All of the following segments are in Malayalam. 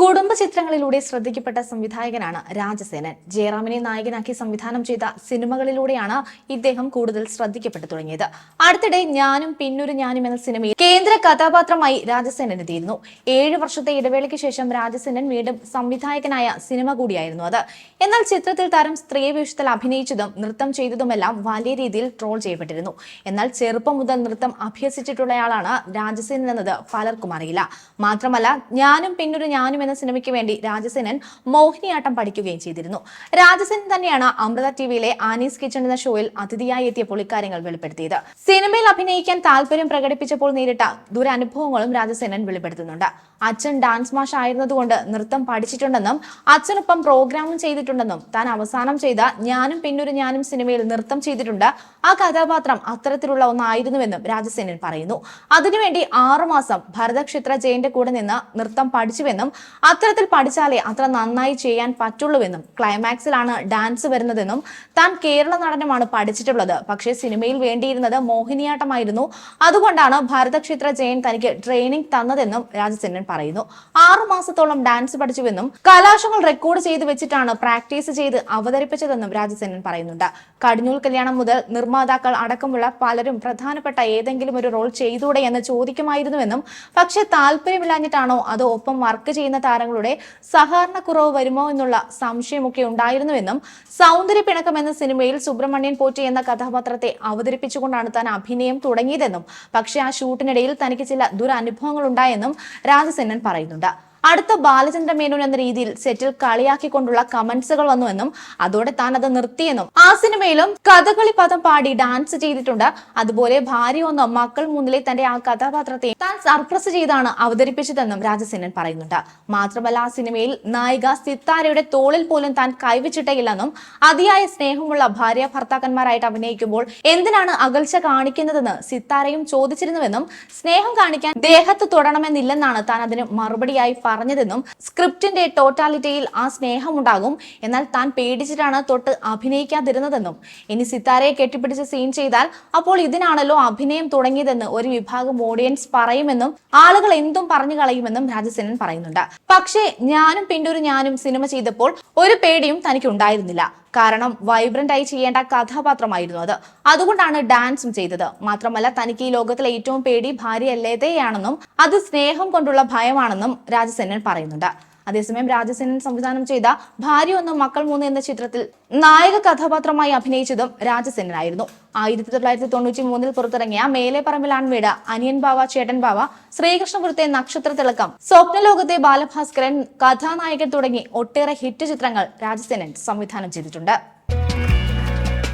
കുടുംബ ചിത്രങ്ങളിലൂടെ ശ്രദ്ധിക്കപ്പെട്ട സംവിധായകനാണ് രാജസേനൻ. ജയറാമിനെ നായകനാക്കി സംവിധാനം ചെയ്ത സിനിമകളിലൂടെയാണ് ഇദ്ദേഹം കൂടുതൽ ശ്രദ്ധിക്കപ്പെട്ടു തുടങ്ങിയത്. അടുത്തിടെ ഞാനും പിന്നൊരു ഞാനും എന്ന സിനിമയിൽ കേന്ദ്ര കഥാപാത്രമായി രാജസേനൻ എത്തിയിരുന്നു ഏഴ് വർഷത്തെ ഇടവേളയ്ക്ക് ശേഷം രാജസേനൻ വീണ്ടും സംവിധായകനായ സിനിമ കൂടിയായിരുന്നു അത്. എന്നാൽ ചിത്രത്തിൽ താരം സ്ത്രീ വേഷത്തിൽ അഭിനയിച്ചതും നൃത്തം ചെയ്തതുമെല്ലാം വലിയ രീതിയിൽ ട്രോൾ ചെയ്യപ്പെട്ടിരുന്നു. എന്നാൽ ചെറുപ്പം മുതൽ നൃത്തം അഭ്യസിച്ചിട്ടുള്ളയാളാണ് രാജസേനൻ എന്നത് പലർക്കും അറിയില്ല. മാത്രമല്ല ഞാനും പിന്നൊരു ഞാനും എന്ന സിനിമയ്ക്ക് വേണ്ടി രാജസേനൻ മോഹിനിയാട്ടം പഠിക്കുകയും ചെയ്തിരുന്നു. രാജസേനൻ തന്നെയാണ് അമൃത ടിവിയിലെ ആനീസ് കിച്ചൺ എന്ന ഷോയിൽ അതിഥിയായി എത്തിയ ഇക്കാര്യങ്ങൾ വെളിപ്പെടുത്തിയത്. സിനിമയിൽ അഭിനയിക്കാൻ താല്പര്യം പ്രകടിപ്പിച്ചപ്പോൾ നേരിട്ട ദുരനുഭവങ്ങളും രാജസേനൻ വെളിപ്പെടുത്തുന്നുണ്ട്. അച്ഛൻ ഡാൻസ് മാഷ് ആയിരുന്നതുകൊണ്ട് നൃത്തം പഠിച്ചിട്ടുണ്ടെന്നും അച്ഛനൊപ്പം പ്രോഗ്രാമും ചെയ്തിട്ടുണ്ടെന്നും താൻ അവസാനം ചെയ്ത ഞാനും പിന്നൊരു ഞാനും സിനിമയിൽ നൃത്തം ചെയ്തിട്ടുണ്ട് ആ കഥാപാത്രം അത്തരത്തിലുള്ള ഒന്നായിരുന്നുവെന്നും രാജസേനൻ പറയുന്നു. അതിനുവേണ്ടി ആറുമാസം ഭരതക്ഷേത്ര ജയന്റെ കൂടെ നിന്ന് നൃത്തം പഠിച്ചുവെന്നും അത്തരത്തിൽ പഠിച്ചാലേ അത്ര നന്നായി ചെയ്യാൻ പറ്റുള്ളൂവെന്നും ക്ലൈമാക്സിലാണ് ഡാൻസ് വരുന്നതെന്നും താൻ കേരള നടനമാണ് പഠിച്ചിട്ടുള്ളത്. പക്ഷേ സിനിമയിൽ വേണ്ടിയിരുന്നത് മോഹിനിയാട്ടമായിരുന്നു. അതുകൊണ്ടാണ് ഭരതക്ഷേത്ര ജയൻ തനിക്ക് ട്രെയിനിങ് തന്നതെന്നും രാജസേനൻ പറയുന്നു. ആറു മാസത്തോളം ഡാൻസ് പഠിച്ചുവെന്നും കലാശങ്ങൾ റെക്കോർഡ് ചെയ്ത് വെച്ചിട്ടാണ് പ്രാക്ടീസ് ചെയ്ത് അവതരിപ്പിച്ചതെന്നും രാജസേനൻ പറയുന്നുണ്ട്. കടിഞ്ഞൂൽ കല്യാണം മുതൽ നിർമ്മാതാക്കൾ അടക്കമുള്ള പലരും പ്രധാനപ്പെട്ട ഏതെങ്കിലും ഒരു റോൾ ചെയ്തൂടെ എന്ന് ചോദിക്കുമായിരുന്നുവെന്നും പക്ഷേ താല്പര്യമില്ലാഞ്ഞിട്ടാണോ അതോ ഒപ്പം വർക്ക് ചെയ്യുന്ന താരങ്ങളുടെ സഹകരണ കുറവ് വരുമോ എന്നുള്ള സംശയമൊക്കെ ഉണ്ടായിരുന്നുവെന്നും സൗന്ദര്യ പിണക്കം എന്ന സിനിമയിൽ സുബ്രഹ്മണ്യൻ പോറ്റി എന്ന കഥാപാത്രത്തെ അവതരിപ്പിച്ചുകൊണ്ടാണ് താൻ അഭിനയം തുടങ്ങിയതെന്നും പക്ഷേ ആ ഷൂട്ടിനിടയിൽ തനിക്ക് ചില ദുരനുഭവങ്ങൾ ഉണ്ടായെന്നും രാജസേനൻ പറയുന്നുണ്ട്. അടുത്ത ബാലചന്ദ്ര മേനോൻ എന്ന രീതിയിൽ സെറ്റിൽ കളിയാക്കിക്കൊണ്ടുള്ള കമന്റ്സുകൾ വന്നുവെന്നും അതോടെ താൻ അത് നിർത്തിയെന്നും. ആ സിനിമയിലും കഥകളി പദം പാടി ഡാൻസ് ചെയ്തിട്ടുണ്ട്. അതുപോലെ ഭാര്യ ഒന്നും മക്കൾ മുന്നിലെ തന്റെ ആ കഥാപാത്രത്തെ താൻ സർപ്രസ് ചെയ്താണ് അവതരിപ്പിച്ചതെന്നും രാജസേനൻ പറയുന്നുണ്ട്. മാത്രമല്ല ആ സിനിമയിൽ നായിക സിത്താരയുടെ തോളിൽ പോലും താൻ കൈവച്ചിട്ടയില്ലെന്നും അതിയായ സ്നേഹമുള്ള ഭാര്യ ഭർത്താക്കന്മാരായിട്ട് അഭിനയിക്കുമ്പോൾ എന്തിനാണ് അകൽച്ച കാണിക്കുന്നതെന്ന് സിത്താരയും ചോദിച്ചിരുന്നുവെന്നും സ്നേഹം കാണിക്കാൻ ദേഹത്ത് തൊടണമെന്നില്ലെന്നാണ് താൻ അതിന് മറുപടിയായി പറഞ്ഞതെന്നും സ്ക്രിപ്റ്റിന്റെ ടോട്ടാലിറ്റിയിൽ ആ സ്നേഹമുണ്ടാകും. എന്നാൽ താൻ പേടിച്ചിട്ടാണ് തൊട്ട് അഭിനയിക്കാതിരുന്നതെന്നും. ഇനി സിത്താരയെ കെട്ടിപ്പിടിച്ച് സീൻ ചെയ്താൽ അപ്പോൾ ഇതിനാണല്ലോ അഭിനയം തുടങ്ങിയതെന്ന് ഒരു വിഭാഗം ഓഡിയൻസ് പറയുമെന്നും ആളുകൾ എന്തും പറഞ്ഞു കളയുമെന്നും രാജസേനൻ പറയുന്നുണ്ട്. പക്ഷേ ഞാനും പിന്നൊരു ഞാനും സിനിമ ചെയ്തപ്പോൾ ഒരു പേടിയും തനിക്ക് ഉണ്ടായിരുന്നില്ല കാരണം വൈബ്രന്റ് ആയി ചെയ്യേണ്ട കഥാപാത്രമായിരുന്നു അത്. അതുകൊണ്ടാണ് ഡാൻസും ചെയ്തത്. മാത്രമല്ല തനിക്ക് ഈ ലോകത്തിലെ ഏറ്റവും പേടി ഭാര്യയല്ലേതയാണെന്നും അത് സ്നേഹം കൊണ്ടുള്ള ഭയമാണെന്നും രാജസേനൻ പറയുന്നുണ്ട്. അതേസമയം രാജസേനൻ സംവിധാനം ചെയ്ത ഭാര്യ ഒന്ന് മക്കൾ മൂന്ന് എന്ന ചിത്രത്തിൽ നായക കഥാപാത്രമായി അഭിനയിച്ചതും രാജസേനനായിരുന്നു. ആയിരത്തി തൊള്ളായിരത്തി തൊണ്ണൂറ്റി മൂന്നിൽ പുറത്തിറങ്ങിയ മേലെ പറമ്പിൽ ആൺവീട് അനിയൻ ബാവ ചേട്ടൻ ബാവ ശ്രീകൃഷ്ണപുരത്തെ നക്ഷത്ര തിളക്കം സ്വപ്നലോകത്തെ ബാലഭാസ്കരൻ കഥാനായകൻ തുടങ്ങി ഒട്ടേറെ ഹിറ്റ് ചിത്രങ്ങൾ രാജസേനൻ സംവിധാനം ചെയ്തിട്ടുണ്ട്.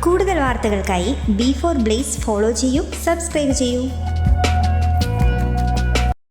കൂടുതൽ വാർത്തകൾക്കായി ബി ഫോർ ബ്ലേസ് ഫോളോ ചെയ്യൂ സബ്സ്ക്രൈബ് ചെയ്യൂ.